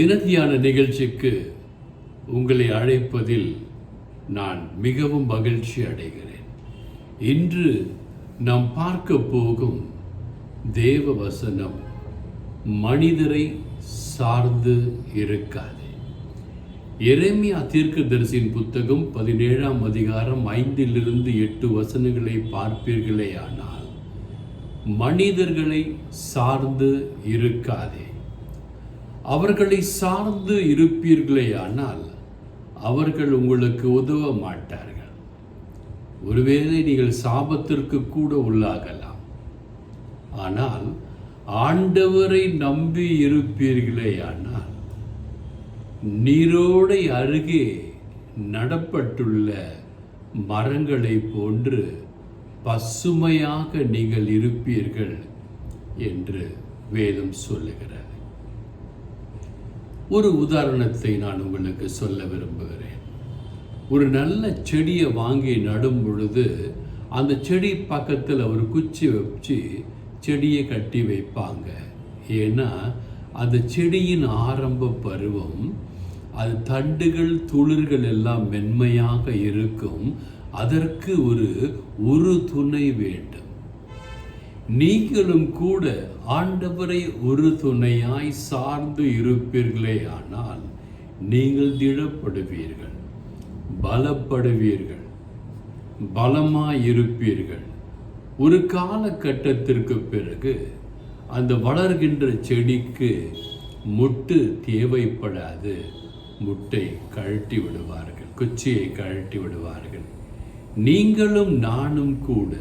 தினத்தியான நிகழ்ச்சிக்கு உங்களை அழைப்பதில் நான் மிகவும் மகிழ்ச்சி அடைகிறேன். இன்று நாம் பார்க்க போகும் தேவ வசனம் மனிதரை சார்ந்து இருக்காது. எரேமியா தீர்க்கதரிசியின் புத்தகம் பதினேழாம் அதிகாரம் ஐந்திலிருந்து எட்டு வசனங்களை பார்ப்பீர்களே ஆனால் மனிதர்களை சார்ந்து இருக்காதே. அவர்களை சார்ந்து இருப்பீர்களே ஆனால் அவர்கள் உங்களுக்கு உதவ மாட்டார்கள். ஒருவேளை நீங்கள் சாபத்திற்கு கூட உள்ளாகலாம். ஆனால் ஆண்டவரை நம்பி இருப்பீர்களே ஆனால் நீரோடை அருகே நடப்பட்டுள்ள மரங்களை போன்று பசுமையாக நீங்கள் இருப்பீர்கள் என்று வேதம் சொல்லுகிறார் ஒரு உதாரணத்தை நான் உங்களுக்கு சொல்ல விரும்புகிறேன். ஒரு நல்ல செடியை வாங்கி நடும் பொழுது அந்த செடி பக்கத்தில் ஒரு குச்சி வச்சு செடியை கட்டி வைப்பாங்க. ஏன்னா அந்த செடியின் ஆரம்ப பருவம் அது தண்டுகள் துளிர்கள் எல்லாம் மென்மையாக இருக்கும். அதற்கு ஒரு ஒரு துணை வேண்டும். நீங்களும் கூட ஆண்டவரை ஒரு துணையாய் சார்ந்து இருப்பீர்களே ஆனால் நீங்கள் திடப்படுவீர்கள் பலப்படுவீர்கள் பலமாய் இருப்பீர்கள் ஒரு காலகட்டத்திற்கு பிறகு அந்த வளர்கின்ற செடிக்கு முட்டு தேவைப்படாது. முட்டை கழட்டி விடுவார்கள் குச்சியை கழட்டி விடுவார்கள். நீங்களும் நானும் கூட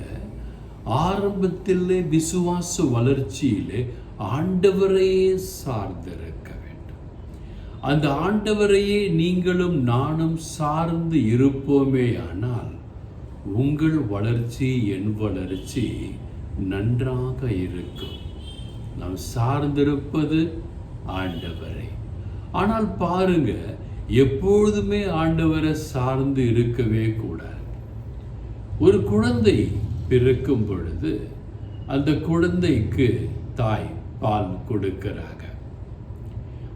ஆரம்பத்திலே விசுவாச வளர்ச்சியிலே ஆண்டவரையே சார்ந்திருக்க வேண்டும். அந்த ஆண்டவரையே நீங்களும் நானும் சார்ந்து இருப்போமே ஆனால் உங்கள் வளர்ச்சி என் வளர்ச்சி நன்றாக இருக்கும். நாம் சார்ந்திருப்பது ஆண்டவரை. ஆனால் பாருங்க எப்பொழுதுமே ஆண்டவரை சார்ந்து இருக்கவே கூடாது. ஒரு குழந்தை பிறக்கும் பொழுது அந்த குழந்தைக்கு தாய் பால் கொடுக்கிறாங்க.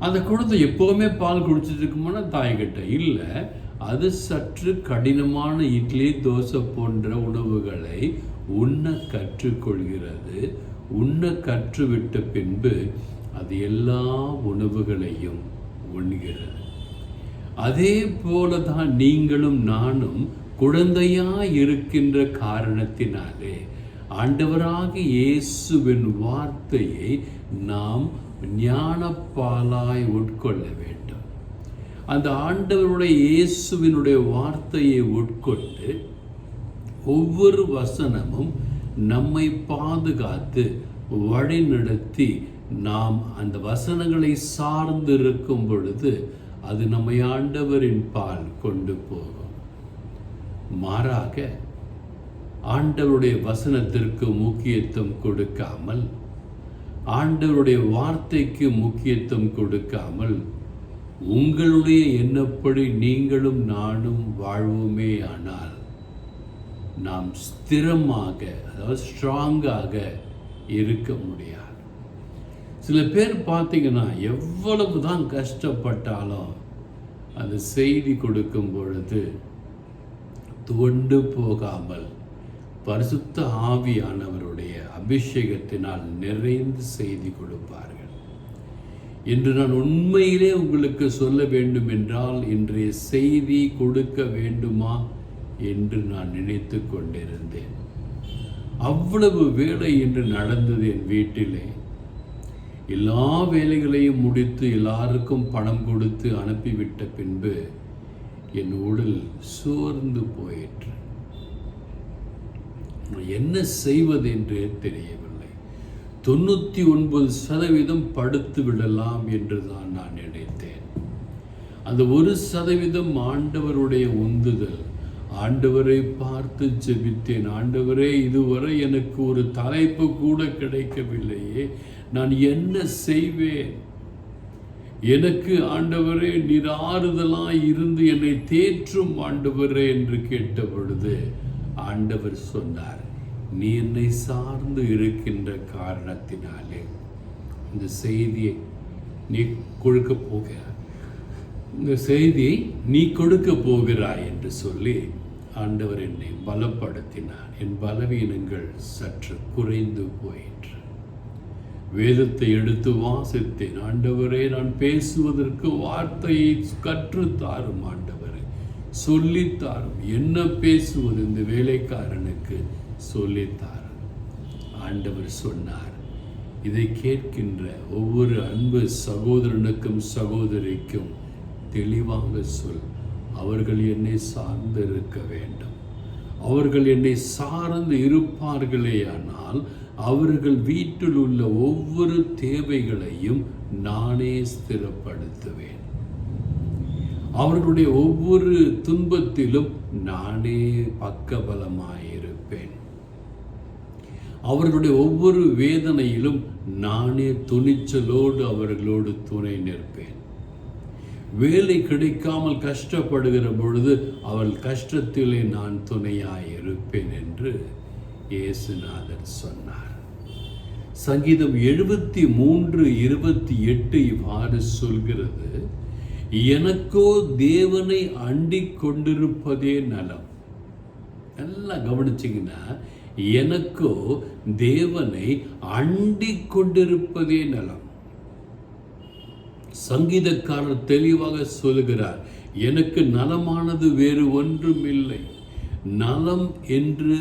அந்த குழந்தை எப்போவுமே பால் குடிச்சிட்டு தாய்கிட்ட இல்லை. அது சற்று கடினமான இட்லி தோசை போன்ற உணவுகளை உண்ண கற்றுக்கொள்கிறது. உண்ண கற்றுவிட்ட பின்பு அது எல்லா உணவுகளையும் உண்கிறது. அதே போல தான் நீங்களும் நானும் குழந்தையா இருக்கின்ற காரணத்தினாலே ஆண்டவராக இயேசுவின் வார்த்தையை நாம் ஞானப்பாலாய் உட்கொள்ள வேண்டும். அந்த ஆண்டவருடைய இயேசுவினுடைய வார்த்தையை உட்கொண்டு ஒவ்வொரு வசனமும் நம்மை பாதுகாத்து வழிநடத்தி நாம் அந்த வசனங்களை சார்ந்து இருக்கும் பொழுது அது நம்மை ஆண்டவரின் பால் கொண்டு போகும். மாறாக ஆண்டவருடைய வசனத்திற்கு முக்கியத்துவம் கொடுக்காமல் ஆண்டவருடைய வார்த்தைக்கு முக்கியத்துவம் கொடுக்காமல் உங்களுடைய எண்ணப்படி நீங்களும் நானும் வாழ்வோமே ஆனால் நாம் ஸ்திரமாக அதாவது ஸ்ட்ராங்காக இருக்க முடியாது. சில பேர் பார்த்தீங்கன்னா எவ்வளவு தான் கஷ்டப்பட்டாலும் அந்த செய்தி கொடுக்கும் பொழுது துவண்டு போகாமல் பரிசுத்த ஆவியானவருடைய அபிஷேகத்தினால் நிறைந்து செய்தி கொடுப்பார்கள். என்று நான் உண்மையிலே உங்களுக்கு சொல்ல வேண்டும் என்றால் இன்றைய செய்தி கொடுக்க வேண்டுமா என்று நான் நினைத்து கொண்டிருந்தேன். அவ்வளவு வேலை என்று நடந்தது என் வீட்டிலே. எல்லா வேலைகளையும் முடித்து எல்லாருக்கும் பணம் கொடுத்து அனுப்பிவிட்ட பின்பு என் உடல் சோர்ந்து போயிற்று. என்ன செய்வது என்றே தெரியவில்லை. தொண்ணூற்றி ஒன்பது சதவீதம் படுத்து விடலாம் என்று தான் நான் நினைத்தேன். அந்த ஒரு சதவீதம் ஆண்டவருடைய உந்துதல். ஆண்டவரை பார்த்து ஜெபித்தேன். ஆண்டவரே இதுவரை எனக்கு ஒரு தலைப்பு கூட கிடைக்கவில்லையே. நான் என்ன செய்வேன்? எனக்கு ஆண்டவரே நீர் ஆறுதலாய் இருந்து என்னை தேற்றும் ஆண்டவரே என்று கேட்ட பொழுது ஆண்டவர் சொன்னார் நீ என்னை சார்ந்து இருக்கின்ற காரணத்தினாலே இந்த செய்தியை நீ கொடுக்க போக இந்த செய்தியை நீ கொடுக்க போகிறாய் என்று சொல்லி ஆண்டவர் என்னை பலப்படுத்தினார். என் பலவீனங்கள் சற்று குறைந்து போயிற்று. வேதத்தை எடுத்து வாசித்தேன். ஆண்டவரே நான் பேசுவதற்கு வார்த்தையை கற்றுத்தாரும் ஆண்டவரே. சொல்லித்தாரும் என்ன பேசுவது இந்த வேலைக்காரனுக்கு? சொல்லித்தார் ஆண்டவர் சொன்னார் இதை கேட்கின்ற ஒவ்வொரு அன்பு சகோதரனுக்கும் சகோதரிக்கும் தெளிவாக சொல். அவர்கள் என்னை சார்ந்து இருக்க வேண்டும். அவர்கள் என்னை சார்ந்து இருப்பார்களேயானால் அவர்கள் வீட்டில் உள்ள ஒவ்வொரு தேவைகளையும் நானே ஸ்திரப்படுத்துவேன். அவர்களுடைய ஒவ்வொரு துன்பத்திலும் நானே பக்கபலமாயிருப்பேன். அவர்களுடைய ஒவ்வொரு வேதனையிலும் நானே துணிச்சலோடு அவர்களோடு துணை நிற்பேன். வேலை கிடைக்காமல் கஷ்டப்படுகிற பொழுது அவள் கஷ்டத்திலே நான் துணையாயிருப்பேன் என்று இயேசுநாதர் சொன்னார். சங்கீதம் எழுபத்தி மூன்று இருபத்தி எட்டு இவ்வாறு சொல்கிறது எனக்கோ தேவனை அண்டி கொண்டிருப்பதே நலம். நல்லா கவனிச்சிங்கன்னா எனக்கோ தேவனை அண்டி கொண்டிருப்பதே நலம். சங்கீதக்காரர் தெளிவாக சொல்கிறார் எனக்கு நலமானது வேறு ஒன்றும் இல்லை. நலம் என்று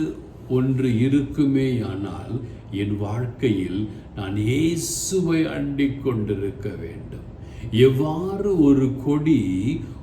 ஒன்று இருக்குமேயானால் என் வாழ்க்கையில் நான் இயேசுவை அண்டிக் கொண்டிருக்க வேண்டும். எவ்வாறு ஒரு கொடி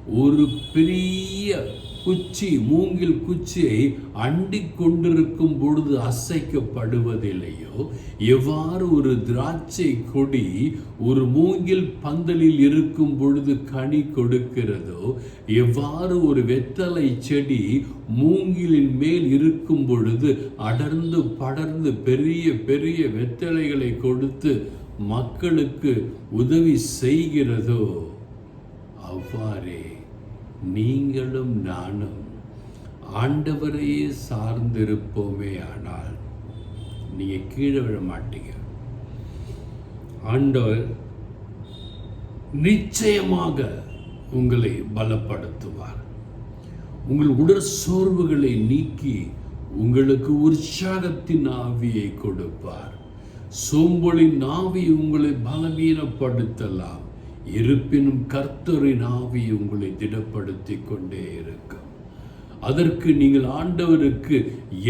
ஒரு பெரிய குச்சி மூங்கில் குச்சியை அண்டிக் கொண்டிருக்கும் பொழுது அசைக்கப்படுவதில்லையோ? எவ்வாறு ஒரு திராட்சை கொடி ஒரு மூங்கில் பந்தலில் இருக்கும் பொழுது கனி கொடுக்கிறதோ? எவ்வாறு ஒரு வெத்தலை செடி மூங்கிலின் மேல் இருக்கும் பொழுது அடர்ந்து படர்ந்து பெரிய பெரிய வெத்தலைகளை கொடுத்து மக்களுக்கு உதவி செய்கிறதோ? அவ்வாறே. நீங்களும் நானும் ஆண்டவரையே சார்ந்திருப்போமே ஆனால் நீங்க கீழே விழ மாட்டீங்க. ஆண்டவர் நிச்சயமாக உங்களை பலப்படுத்துவார். உங்கள் உடற் சோர்வுகளை நீக்கி உங்களுக்கு உற்சாகத்தின் ஆவியை கொடுப்பார். சோம்பலின் ஆவி உங்களை பலவீனப்படுத்தலாம். இருப்பினும் கர்த்தரின் ஆவி உங்களை திடப்படுத்தி கொண்டே இருக்கும் அதற்கு நீங்கள் ஆண்டவருக்கு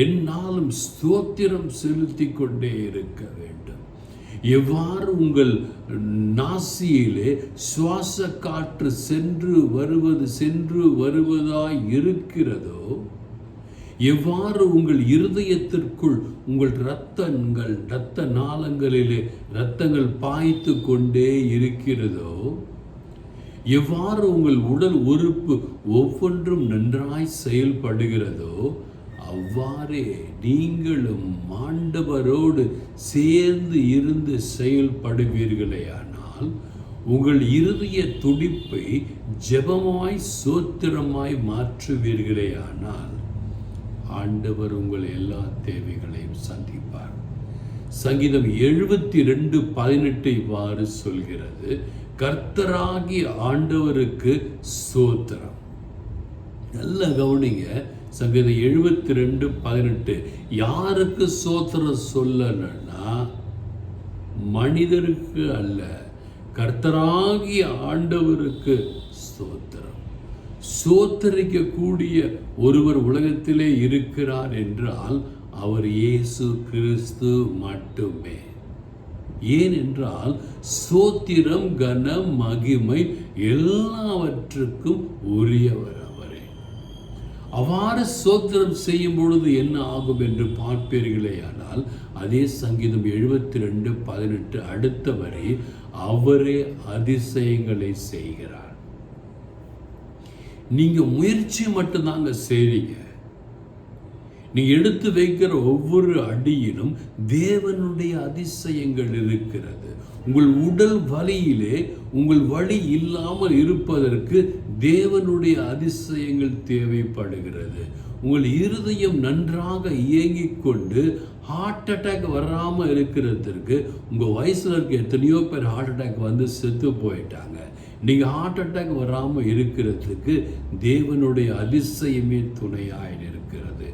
என்னாலும் ஸ்தோத்திரம் செலுத்தி கொண்டே இருக்க வேண்டும். எவ்வாறு உங்கள் நாசியிலே சுவாச காற்று சென்று வருவது சென்று வருவதாய் இருக்கிறதோ எவ்வாறு உங்கள் இருதயத்திற்குள் உங்கள் இரத்தங்கள் இரத்த நாளங்களிலே இரத்தங்கள் பாய்த்து கொண்டே இருக்கிறதோ எவ்வாறு உங்கள் உடல் உறுப்பு ஒவ்வொன்றும் நன்றாய் செயல்படுகிறதோ அவ்வாறே நீங்களும் ஆண்டவரோடு சேர்ந்து இருந்து செயல்படுவீர்களேயானால் உங்கள் இருதய துடிப்பை ஜெபமாய் சோத்திரமாய் மாற்றுவீர்களேயானால் ஆண்டவர் உங்கள் எல்லா தேவைகளையும் சந்திப்பார். சங்கீதம் எழுபத்தி ரெண்டு பதினெட்டு இவ்வாறு சொல்கிறது. கர்த்தராகி ஆண்டவருக்கு சோத்திரம். நல்ல கவனிங்க. சங்கீதம் எழுபத்தி ரெண்டு பதினெட்டு. யாருக்கு சோத்திரம் சொல்லணும்னா மனிதருக்கு அல்ல. கர்த்தராகி ஆண்டவருக்கு ஸ்தோத்திரம் சோத்தரிக்கக்கூடிய ஒருவர் உலகத்திலே இருக்கிறார் என்றால் அவர் இயேசு கிறிஸ்து மட்டுமே. ஏனென்றால் சோத்திரம் கனம் மகிமை எல்லாவற்றுக்கும் உரியவர் அவரே. அவ்வாறு சோத்திரம் செய்யும் பொழுது என்ன ஆகும் என்று பார்ப்பீர்களே ஆனால் அதே சங்கீதம் எழுபத்தி ரெண்டு பதினெட்டு அடுத்த வரை அவரே அதிசயங்களை செய்கிறார். நீங்கள் முயற்சி மட்டும்தாங்க செய்றீங்க. நீ எடுத்து வைக்கிற ஒவ்வொரு அடியிலும் தேவனுடைய அதிசயங்கள் இருக்கிறது. உங்கள் உடல் வலியிலே உங்கள் வழி இல்லாமல் இருப்பதற்கு தேவனுடைய அதிசயங்கள் தேவைப்படுகிறது. உங்கள் இருதயம் நன்றாக இயங்கிக் கொண்டு ஹார்ட் அட்டாக் வராமல் இருக்கிறதுக்கு உங்கள் வயசில் இருக்க எத்தனையோ பேர் ஹார்ட் அட்டாக் வந்து செத்து போயிட்டாங்க. நீங்கள் ஹார்ட் அட்டாக் வராமல் இருக்கிறதுக்கு தேவனுடைய அதிசயமே துணையாக இருக்கிறது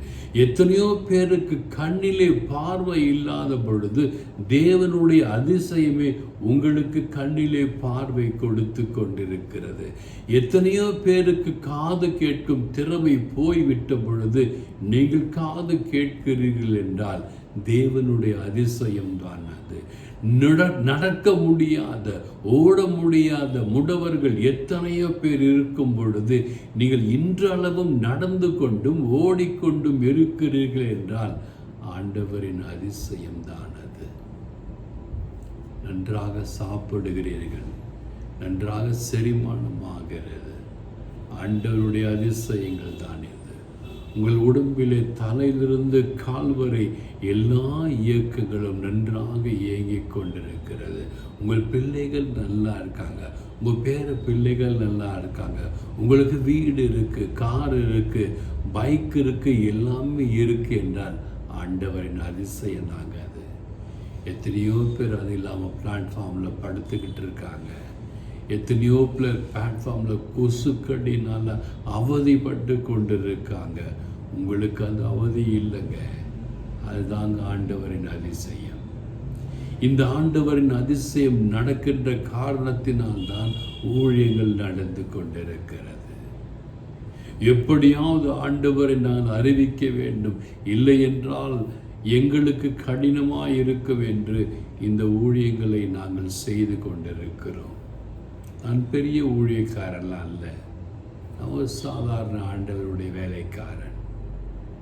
எத்தனையோ பேருக்கு கண்ணிலே பார்வை இல்லாத பொழுது தேவனுடைய அதிசயமே உங்களுக்கு கண்ணிலே பார்வை கொடுத்து கொண்டிருக்கிறது. எத்தனையோ பேருக்கு காது கேட்கும் திறமை போய்விட்ட பொழுது நீங்கள் காது கேட்கிறீர்கள் என்றால் தேவனுடைய அதிசயம் தான் அது. நடக்க முடியாத ஓட முடியாத முடவர்கள் எத்தனையோ பேர் இருக்கும் பொழுது நீங்கள் இன்றளவும் நடந்து கொண்டும் ஓடிக்கொண்டும் இருக்கிறீர்கள் என்றால் ஆண்டவரின் அதிசயம்தான் அது. நன்றாக சாப்பிடுகிறீர்கள் நன்றாக செரிமானமாகிறது. ஆண்டவருடைய அதிசயங்கள் தானே. உங்கள் உடம்பிலே தலையிலிருந்து கால் வரை எல்லா இயக்கங்களும் நன்றாக இயங்கிக் கொண்டிருக்கிறது. உங்கள் பிள்ளைகள் நல்லா இருக்காங்க. உங்கள் பேர பிள்ளைகள் நல்லா இருக்காங்க. உங்களுக்கு வீடு இருக்குது கார் இருக்குது பைக் இருக்குது எல்லாமே இருக்குது என்றால் ஆண்டவரின் அதிசயம் தாங்க அது. எத்தனையோ பேர் அது இல்லாமல் பிளாட்ஃபார்மில் படுத்துக்கிட்டு இருக்காங்க. எத்தனையோ பேர் பிளாட்ஃபார்மில் கொசுக்கடினால் அவதிப்பட்டு கொண்டு இருக்காங்க உங்களுக்கு அந்த அவதி இல்லைங்க. அதுதாங்க ஆண்டவரின் அதிசயம். இந்த ஆண்டவரின் அதிசயம் நடக்கின்ற காரணத்தினால் தான் ஊழியங்கள் நடந்து கொண்டிருக்கிறது. எப்படியாவது ஆண்டவரை நான் அறிவிக்க வேண்டும். இல்லை என்றால் எங்களுக்கு கடினமாக இருக்கும் என்று இந்த ஊழியங்களை நாங்கள் செய்து கொண்டிருக்கிறோம். நான் பெரிய ஊழியக்காரெல்லாம் இல்லை நான் ஒரு சாதாரண ஆண்டவருடைய வேலைக்காரன்.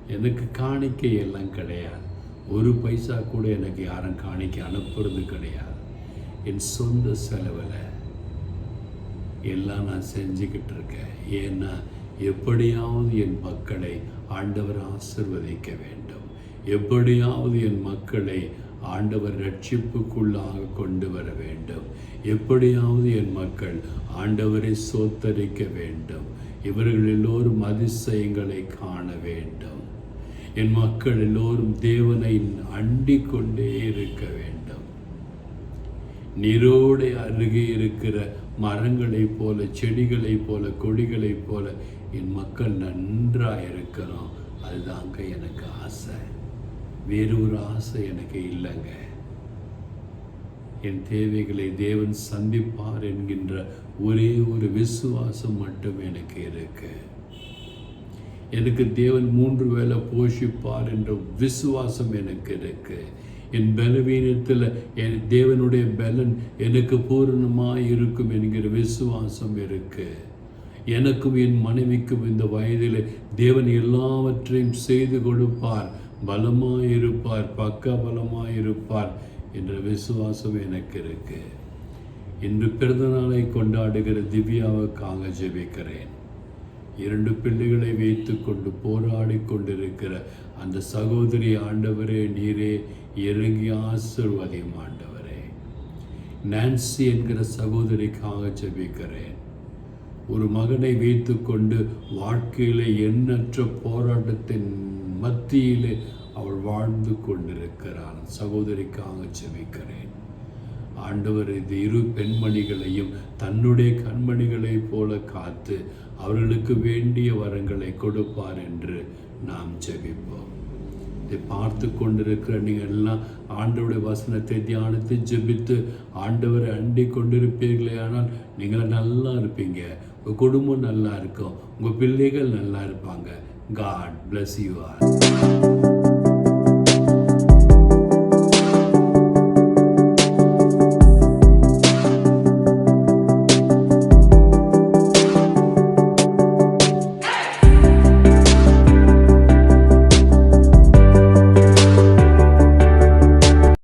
எனக்கு காணிக்கை எல்லாம் கிடையாது. ஒரு பைசா கூட எனக்கு யாரும் காணிக்கை அனுப்புறது கிடையாது. என் சொந்த செலவில் எல்லாம் நான் செஞ்சுக்கிட்டு இருக்கேன். ஏன்னா எப்படியாவது என் மக்களை ஆண்டவர் ஆசிர்வதிக்க வேண்டும். எப்படியாவது என் மக்களை ஆண்டவர் ரட்சிப்புக்குள்ளாக கொண்டு வர வேண்டும். எப்படியாவது என் மக்கள் ஆண்டவரை சோத்தரிக்க வேண்டும். இவர்கள் எல்லோரும் அதிசயங்களை காண வேண்டும். என் மக்கள் எல்லோரும் தேவனை அண்டிக் கொண்டே இருக்க வேண்டும். நீரோடை அருகே இருக்கிற மரங்களைப் போல செடிகளைப் போல கொடிகளைப் போல என் மக்கள் நன்றாக இருக்கணும் அதுதாங்க எனக்கு ஆசை. வேறு ஒரு ஆசை எனக்கு இல்லைங்க. என் தேவைகளை தேவன் சந்திப்பார் என்கின்ற ஒரே ஒரு விசுவாசம் மட்டும் எனக்கு இருக்குது எனக்கு தேவன் மூன்று வேலை போஷிப்பார் என்ற விசுவாசம் எனக்கு இருக்கு. என் பலவீனத்தில் என் தேவனுடைய பலன் எனக்கு பூரணமாக இருக்கும் என்கிற விசுவாசம் இருக்கு. எனக்கும் என் மனைவிக்கும் இந்த வயதில் தேவன் எல்லாவற்றையும் செய்து கொடுப்பார். பலமாக இருப்பார் பக்க பலமாக இருப்பார் என்ற விசுவாசம் எனக்கு இருக்கு. இன்று பிறந்த நாளை கொண்டாடுகிற திவ்யாவுக்காக ஜெபிக்கிறேன். இரண்டு பிள்ளைகளை வைத்து கொண்டு போராடி கொண்டிருக்கிற அந்த சகோதரி ஆண்டவரே நீரே இறங்கி ஆசிர்வதியும் ஆண்டவரே. நான்சி என்கிற சகோதரிக்காக ஜெபிக்கிறேன். ஒரு மகனை வைத்து கொண்டு வாழ்க்கையில் எண்ணற்ற போராட்டத்தின் மத்தியிலே அவள் வாழ்ந்து கொண்டிருக்கிறான். சகோதரிக்காக ஜபிக்கிறேன். ஆண்டவர் இது இரு பெண்மணிகளையும் தன்னுடைய கண்மணிகளைப் போல காத்து அவர்களுக்கு வேண்டிய வரங்களை கொடுப்பார் என்று நாம் ஜெபிப்போம். இதை பார்த்து கொண்டிருக்கிற நீங்கள் எல்லாம் ஆண்டவருடைய வசனத்தை தியானித்து ஜெபித்து ஆண்டவரை அண்டி கொண்டிருப்பீர்களே ஆனால் நீங்கள் நல்லா இருப்பீங்க. உங்கள் குடும்பம் நல்லா இருக்கும். உங்கள் பிள்ளைகள் நல்லா இருப்பாங்க. God bless you are